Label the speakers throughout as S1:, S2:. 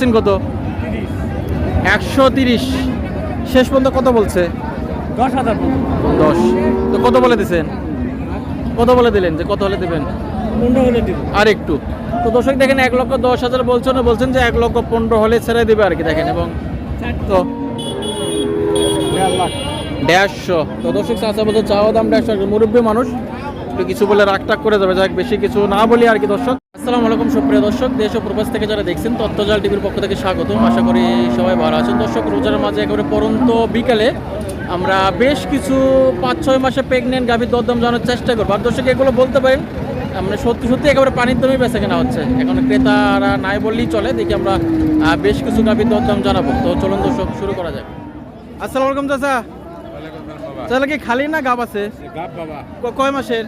S1: চাচ্ছেন কত? একশো তিরিশ। শেষ পর্যন্ত কত বলছে?
S2: দশ হাজার
S1: দশ। তো কত বলে দিছেন? কত বলে দিলেন যে কত হলে দেবেন? আর একটু। তো দর্শক দেখেন এক লক্ষ দশ হাজার বলছেন বলছেন যে এক লক্ষ পনেরো হলে ছেড়ে দেবে আর কি দেখেন এবং তো দেড়শো। তো দর্শক চাষা বলছে চাওয়া দাম দেড়শো। মুরব্বী মানুষ। একটু কিছু বলে রাগ টাক করে যাবে, যাক বেশি কিছু না বলি আর কি দর্শক। আসসালামু আলাইকুম, সুপ্রিয় দর্শক, দেশ ও প্রবাস থেকে যারা দেখছেন, তত্ত্বজাল টিভির পক্ষ থেকে স্বাগতম। আশা করি সবাই ভালো আছেন। দর্শক, রোজার মাঝে একেবারে পরন্ত বিকালে আমরা বেশ কিছু পাঁচ, ছয় মাসে প্রেগনেন্ট গাভীর দরদাম জানার চেষ্টা করব। আর দর্শক, এগুলো বলতে পারেন মানে সত্যি সত্যি একেবারে পানির দামই বেচা কেনা হচ্ছে। এখন ক্রেতারা নাই বললেই চলে, দেখি আমরা বেশ কিছু গাভীর দরদাম জানাব। তো চলুন দর্শক, শুরু করা যাক। আসসালামু আলাইকুম, চাচা। তাহলে কি খালি না গাব আছে?
S2: গাব বাবা।
S1: কয় মাসের?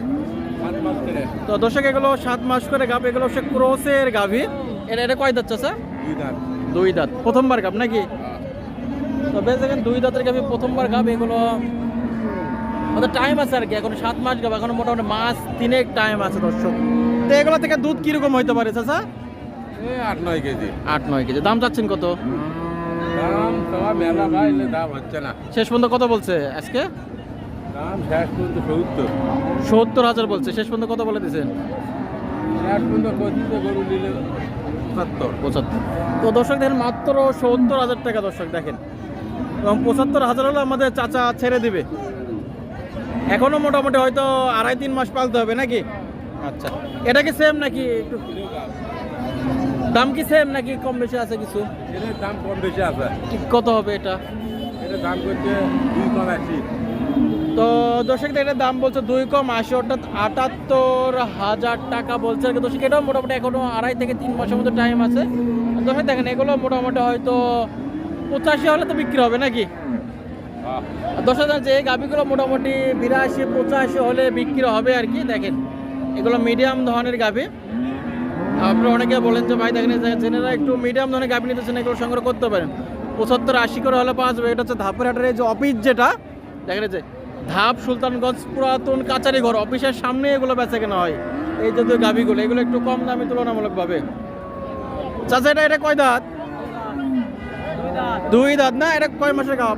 S1: তো দর্শক এগুলো সাত মাস করে গাব এগুলো হচ্ছে ক্রোসের গাভী। এটা এটা কয় দাঁত চাচা?
S2: দুই দাঁত।
S1: দুই দাঁত। প্রথমবার গাব নাকি? তো বেশ দেখেন দুই দাঁতের গাভী প্রথমবার গাব এগুলো ওদের টাইম আছে আর কি। এখন সাত মাস গাব এখন মোটামুটি মাস তিনেক টাইম আছে দর্শক। তো এগুলো থেকে দুধ কীরকম হইতে পারে
S2: এই আট নয় কেজি।
S1: আট নয় কেজি। দাম চাচ্ছেন কত?
S2: দাম তোমার মেলা ভাই দাম হচ্ছে না।
S1: শেষ পর্যন্ত কত বলছে আজকে?
S2: দাম শেষ পর্যন্ত সত্তর।
S1: সত্তর হাজার বলছে শেষ পর্যন্ত কত বলে দিয়েছেন?
S2: শেষ পর্যন্ত পঁচিশে গরু নিলে সত্তর
S1: পঁচাত্তর। তো দর্শক দেখেন মাত্র সত্তর হাজার টাকা দর্শক দেখেন। এবং পঁচাত্তর হাজার হলে আমাদের চাচা ছেড়ে দিবে। এখনও মোটামুটি হয়তো আড়াই তিন মাস পালতে হবে নাকি? আচ্ছা। এটা কি সেম নাকি একটু? দাম কি সেম নাকি কম বেশি আছে কিছু?
S2: এটার দাম কম বেশি আছে।
S1: কত হবে এটা?
S2: এটার দাম করছে দুই কম আশি।
S1: তো দর্শক এটার দাম বলছে দুই কম আশি অর্থাৎ আটাত্তর হাজার টাকা বলছে। আর দর্শক এটাও মোটামুটি এখনও আড়াই থেকে তিন মাসের মতো টাইম আছে। দর্শক দেখেন এগুলো মোটামুটি হয়তো পঁচাশি হলে তো বিক্রি হবে নাকি? দশ হাজার যে গাভিগুলো মোটামুটি বিরাশি পঁচাশি হলে বিক্রি হবে আর কি দেখেন। এগুলো মিডিয়াম ধরনের গাভি। আপনারা অনেকে বলেন যে ভাই দেখেন জেনেরা একটু মিডিয়াম ধরনের গাভি নিতেছেন এগুলো সংগ্রহ করতে পারেন। পঁচাত্তর আশি করে হলে পাওয়া যাবে। এটা হচ্ছে ধাপের হাটের যে অফিস যেটা, দেখেন যে ধাপ, সুলতানগঞ্জ পুরাতন কাচারি ঘর অফিসের সামনে এগুলো বেচা কেনা হয়। এই যে দুই গাভিগুলো, এগুলো একটু কম দামে তুলনামূলকভাবে। চাচা, এটা এটা কয় দাঁত? দুই দাঁত না? এটা কয় মাসের গাভ?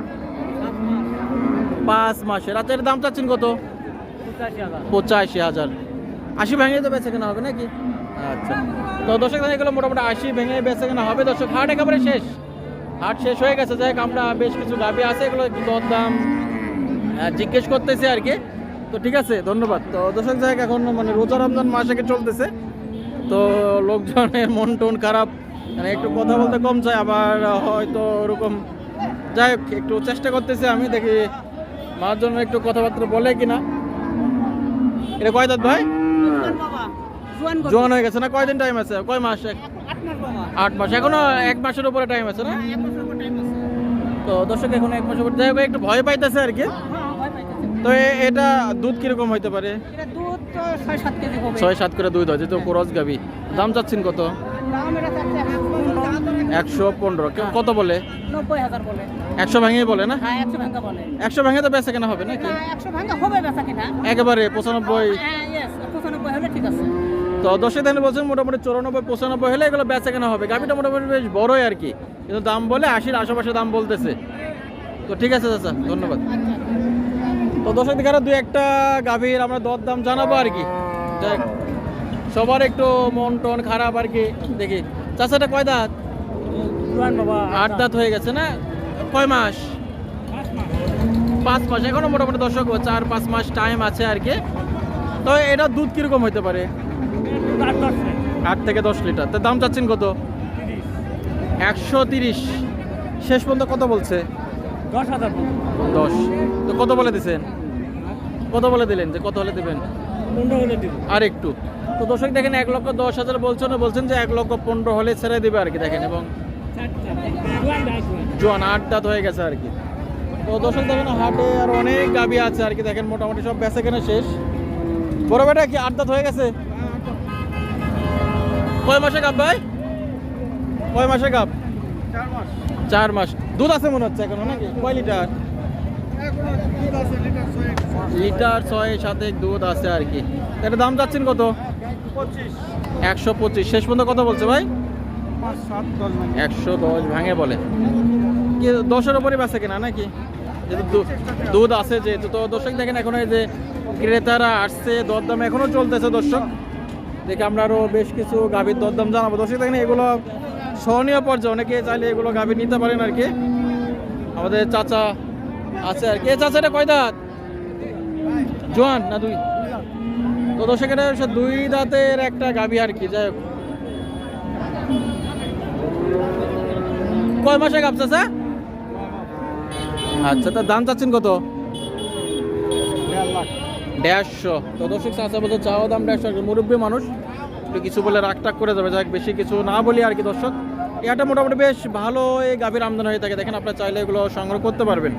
S1: পাঁচ মাসের। আচ্ছা এর দাম চাচ্ছেন কত? পঁচাশি হাজার। আশি ভেঙে তো বেচে কেনা হবে নাকি? আচ্ছা। তো দর্শক এগুলো মোটামুটি আশি ভেঙে বেচে কেনা হবে। দর্শক, হাট একেবারে শেষ। হাট শেষ হয়ে গেছে। যাই আমরা বেশ কিছু গাভি আছে, এগুলো দরদাম জিজ্ঞেস করতেছি আর কি। তো ঠিক আছে, ধন্যবাদ। তো দর্শক, যাই এখন মানে রোজা রমজান মাস আগে চলতেছে। তো লোকজনের মন টন খারাপ। মানে একটু কথা বলতে কম চায় আবার হয়তো ওরকম। যাই হোক, একটু চেষ্টা করতেছি আমি, দেখি মার জন্য একটু কথাবার্তা বলে কিনা। এটা কয় দাঁত ভাই? জোয়ান হয়ে গেছে না? কয়দিন টাইম আছে? কয় মাস? এক- আট মাস এখনও এক মাসের উপরে টাইম আছে না? তো দর্শক এখন এক মাসের উপরে যাই হোক, একটু ভয় পাইতেছে আর কি। তো এটা দুধ কীরকম হইতে পারে?
S3: ছয় সাত
S1: করে দুধ হয় যেহেতু ক্রস গাবি। দাম চাচ্ছেন কত?
S3: একশো
S1: পনেরো। কত বলে? একশো ভেঙে বলে না?
S3: হ্যাঁ একশো
S1: ভেঙে তো বেচা কেনা হবে নাকি?
S3: হ্যাঁ
S1: একেবারে পঁচানব্বই
S3: হ্যাঁ পঁচানব্বই হলে ঠিক আছে।
S1: তো দশে দিন বলছেন মোটামুটি চৌরানব্বই পঁচানব্বই হলে এগুলো বেচা কেনা হবে। গাভিটা মোটামুটি বেশ বড়ই আর কি। কিন্তু দাম বলে আশির আশেপাশে দাম বলতেছে। তো ঠিক আছে চাচা ধন্যবাদ। তো দিকে আরও দুই একটা গাভীর আমরা দর দাম জানাব আর কি। যাই সবার একটু মন টন খারাপ আর কি দেখি। চাচাটা কয় দাঁত?
S2: বাবা
S1: আট দাঁত। হয়ে গেছে না? কয় মাস? পাঁচ মাস। এখনও মোটামুটি দর্শক চার পাঁচ মাস টাইম আছে আর কি। তো এটা দুধ কীরকম হতে পারে? আট থেকে দশ লিটার। তো দাম চাচ্ছেন কত? একশো তিরিশ। শেষ পর্যন্ত কত বলছে?
S2: দশ হাজার
S1: দশ। তো কত বলে দিছেন? কত বলে দিলেন যে কত হলে দেবেন?
S2: পনেরো হলে দিব।
S1: আর একটু। তো দর্শক দেখেন এক লক্ষ দশ হাজার বলছেন বলছেন যে এক লক্ষ পনেরো হলে ছেড়ে দেবে আর কি দেখেন এবং জোয়ান আট দাঁত হয়ে গেছে আর কি। তো দর্শক দেখেন হাটে আর অনেক গাবি আছে আর কি দেখেন মোটামুটি সব বেচা কেনা শেষ। বড় বেটা কি আট দাঁত হয়ে গেছে? কয় মাসে কাপ ভাই? কয় মাসে কাপ?
S2: চার মাস।
S1: দুধ আছে মনে হচ্ছে এখনও নাকি? কয় লিটার?
S2: লিটার ছয়
S1: সাথে দুধ আছে আর কি। এটা দাম যাচ্ছেন কত? একশো পঁচিশ। শেষ পর্যন্ত কত বলছে ভাই? একশো দশ ভাঙে বলে। কি দশের ওপরে বেচে কিনা নাকি? দুধ আছে যেহেতু। তো দর্শক দেখেন এখন এই যে ক্রেতারা আসছে দরদাম এখনও চলতেছে দর্শক। দেখে আমরা আরও বেশ কিছু গাভীর দরদাম জানাব। দর্শক দেখেন, এগুলো সহনীয় পর্যায়ে অনেকে চাইলে এগুলো গাভী নিতে পারেন আর কি। আমাদের চাচা আছে আর কি। এ চাচা, এটা কয় দাঁত? জোয়ান না দুই? তো দর্শক, এটা দুই দাঁতের একটা গাভী আর কি, যাই কয় মাসে গাব চাচা? আচ্ছা তার দাম চাচ্ছেন কত? দেড়শো। তো দর্শক চাচা বলতে চাওয়া দাম দেড়শো। মুরব্বী মানুষ, একটু কিছু বলে রাগ টাক করে যাবে, যাক, বেশি কিছু না বলি আর কি দর্শক। এটা মোটামুটি বেশ ভালো এই গাভীর আমদানি হয়ে থাকে। দেখেন, আপনারা চাইলে এগুলো সংগ্রহ করতে পারবেন।